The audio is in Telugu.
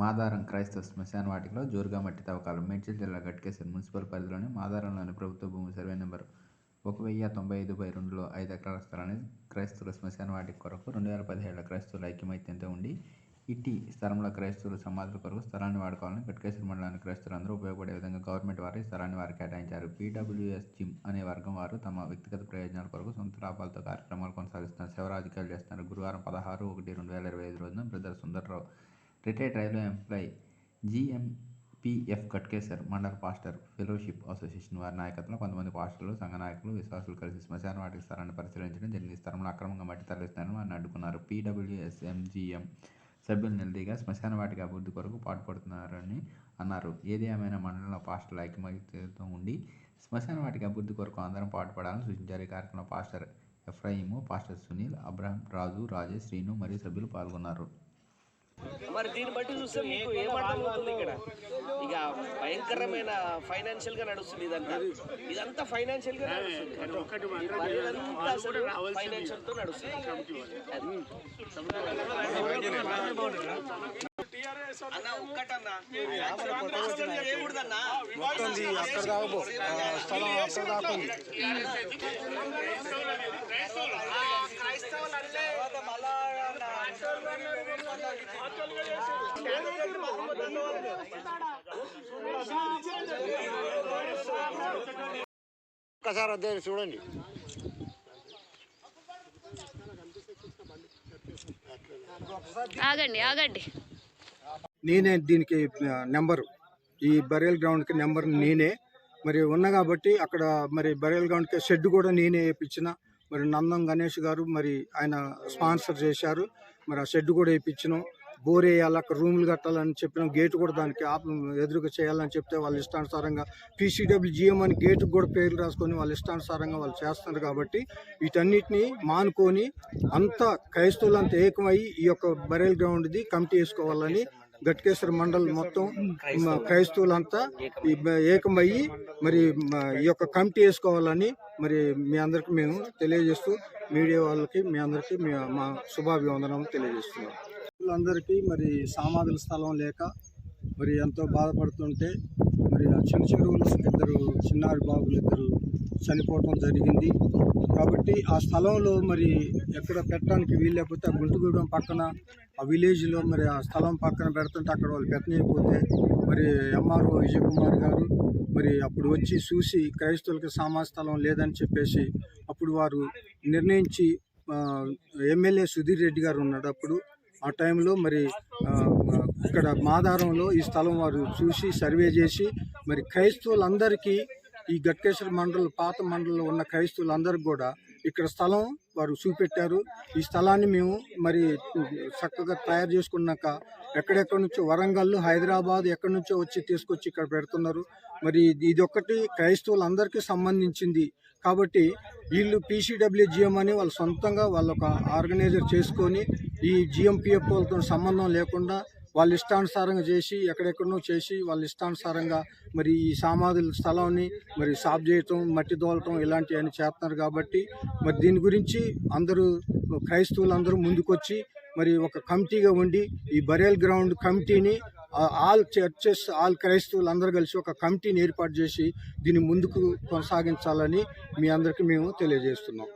మాదారం క్రైస్తవ శ్మశాన వాటికలో జోరుగా మట్టి తవ్వకాలు. మేడ్చల్ జిల్లా గట్కేసర్ మున్సిపల్ పరిధిలోని మాదారంలోని ప్రభుత్వ భూమి సర్వే నెంబర్ ఒక వెయ్యి తొంభై ఐదు బై రెండులో ఐదు ఎకరాల స్థలాన్ని క్రైస్తవుల శ్మశాన వాటిక కొరకు రెండు వేల పదిహేడులో క్రైస్తవుల ఐక్యమైత్యంతో ఉండి ఇట్టి స్థలంలో క్రైస్తవుల సమాధుల కొరకు స్థలాన్ని వాడుకోవాలని గట్కేశ్వర మండలానికి క్రైస్తవులందరూ ఉపయోగపడే విధంగా గవర్నమెంట్ వారు స్థలాన్ని వారు కేటాయించారు. పీడబ్ల్యూఎస్ జిమ్ అనే వర్గం వారు తమ వ్యక్తిగత ప్రయోజనాల కొరకు సొంత లాభాలతో కార్యక్రమాలు కొనసాగిస్తున్నారు. సేవ చేస్తున్నారు. గురువారం పదహారు ఒకటి రెండు వేల ఇరవై ఐదు రోజున brother Sundarrao retired railway employee GMPF Ghatkesar మండల పాస్టర్ ఫెలోషిప్ అసోసియేషన్ వారి నాయకత్వంలో కొంతమంది పాస్టర్లు సంఘ నాయకులు విశ్వాసులు కలిసి శ్మశాన వాటి స్థలాన్ని పరిశీలించడం జరిగింది. స్థలంలో అక్రమంగా మట్టి తరలిస్తున్నారని వారిని అడ్డుకున్నారు. పీడబ్ల్యూఎస్ఎంజీఎం సభ్యులు నిలదీగా శ్మశాన వాటికి అభివృద్ధి కొరకు పాటుపడుతున్నారని అన్నారు. ఏది ఏమైనా మండలంలో పాస్టర్ల ఐక్యమత్యంతో ఉండి శ్మశాన వాటికి అభివృద్ధి కొరకు అందరం పాటుపడాలని సూచించారు. ఈ కార్యక్రమంలో pastor Ephraim pastor Sunil Abraham Raju Rajesh Srinu మరియు సభ్యులు పాల్గొన్నారు. మరి దీన్ని బట్టి చూస్తే మీకు ఏమర్థమవుతుంది ఇక్కడ? ఇక భయంకరమైన ఫైనాన్షియల్గా నడుస్తుంది ఇదంతా. ఇదంతా ఫైనాన్షియల్గా నడుస్తుంది. ఫైనాన్షియల్తో నడుస్తుంది. ఒక్కసారి అదే చూడండి. ఆగండి ఆగండి. నేనే దీనికి నెంబరు. ఈ బరియల్ గ్రౌండ్కి నెంబర్ నేనే. మరి ఉన్నా కాబట్టి అక్కడ మరి బరియల్ గ్రౌండ్కి షెడ్ కూడా నేనే వేయించిన. మరి నందం గణేష్ గారు మరి ఆయన స్పాన్సర్ చేశారు. మరి ఆ షెడ్ కూడా వేయించినాం. బోర్ వేయాలి అక్కడ రూములు కట్టాలని చెప్పినాం. గేట్ కూడా దానికి ఆప్ ఎదురుగా చేయాలని చెప్తే వాళ్ళు ఇష్టానుసారంగా పీసీడబ్ల్యూజిఎం అని గేటుకు కూడా పేర్లు రాసుకొని వాళ్ళ ఇష్టానుసారంగా వాళ్ళు చేస్తున్నారు కాబట్టి వీటన్నిటిని మానుకొని అంతా క్రైస్తవులంతా ఏకమై ఈ యొక్క బరేల్ గ్రౌండ్ది కమిటీ వేసుకోవాలని గట్కేశ్వర మండల్ మొత్తం మ, క్రైస్తవులంతా ఏకమయ్యి మరి ఈ యొక్క కమిటీ వేసుకోవాలని మరి మీ అందరికి మేము తెలియజేస్తూ మీడియా వాళ్ళకి మీ అందరికీ మీ మా శుభాభివందనం తెలియజేస్తున్నాం. అందరికీ మరి సామాధుల స్థలం లేక మరి ఎంతో బాధపడుతుంటే మరి ఆ చిన్న చెరువులో ఇద్దరు చిన్నారి బాబులు ఇద్దరు చనిపోవటం జరిగింది. కాబట్టి ఆ స్థలంలో మరి ఎక్కడ పెట్టడానికి వీల్లేకపోతే ఆ గుంటుగూడెం పక్కన ఆ విలేజ్లో మరి ఆ స్థలం పక్కన పెడుతుంటే అక్కడ వాళ్ళు పెట్టనైపోతే మరి ఎంఆర్ఓ విజయ్ కుమార్ గారు మరి అప్పుడు వచ్చి చూసి క్రైస్తవులకి సామా స్థలం లేదని చెప్పేసి అప్పుడు వారు నిర్ణయించి ఎమ్మెల్యే సుధీర్ రెడ్డి గారు ఉన్నాడు అప్పుడు. ఆ టైంలో మరి ఇక్కడ మాదారంలో ఈ స్థలం వారు చూసి సర్వే చేసి మరి క్రైస్తవులందరికీ ఈ గట్కేశ్వర మండలం పాత మండలంలో ఉన్న క్రైస్తవులందరికీ కూడా ఇక్కడ స్థలం వారు చూపెట్టారు. ఈ స్థలాన్ని మేము మరి చక్కగా తయారు చేసుకున్నాక ఎక్కడెక్కడి నుంచో వరంగల్ హైదరాబాద్ ఎక్కడి నుంచో వచ్చి తీసుకొచ్చి ఇక్కడ పెడుతున్నారు. మరి ఇది ఒకటి క్రైస్తవులందరికీ సంబంధించింది. కాబట్టి వీళ్ళు పీసీడబ్ల్యూ జిఎం అని వాళ్ళు సొంతంగా వాళ్ళ ఒక ఆర్గనైజర్ చేసుకొని ఈ జిఎంపీఎఫ్ వాళ్ళతో సంబంధం లేకుండా వాళ్ళ ఇష్టానుసారంగా చేసి ఎక్కడెక్కడనో చేసి వాళ్ళ ఇష్టానుసారంగా మరి ఈ సమాధుల స్థలాన్ని మరి సాఫ్ చేయటం మట్టి దోలటం ఇలాంటివన్నీ చేస్తున్నారు కాబట్టి మరి దీని గురించి అందరూ క్రైస్తవులు అందరూ ముందుకొచ్చి మరి ఒక కమిటీగా ఉండి ఈ బరేల్ గ్రౌండ్ కమిటీని ఆల్ చర్చెస్ ఆల్ క్రైస్తవులు అందరూ కలిసి ఒక కమిటీని ఏర్పాటు చేసి దీన్ని ముందుకు కొనసాగించాలని మీ అందరికీ మేము తెలియజేస్తున్నాం.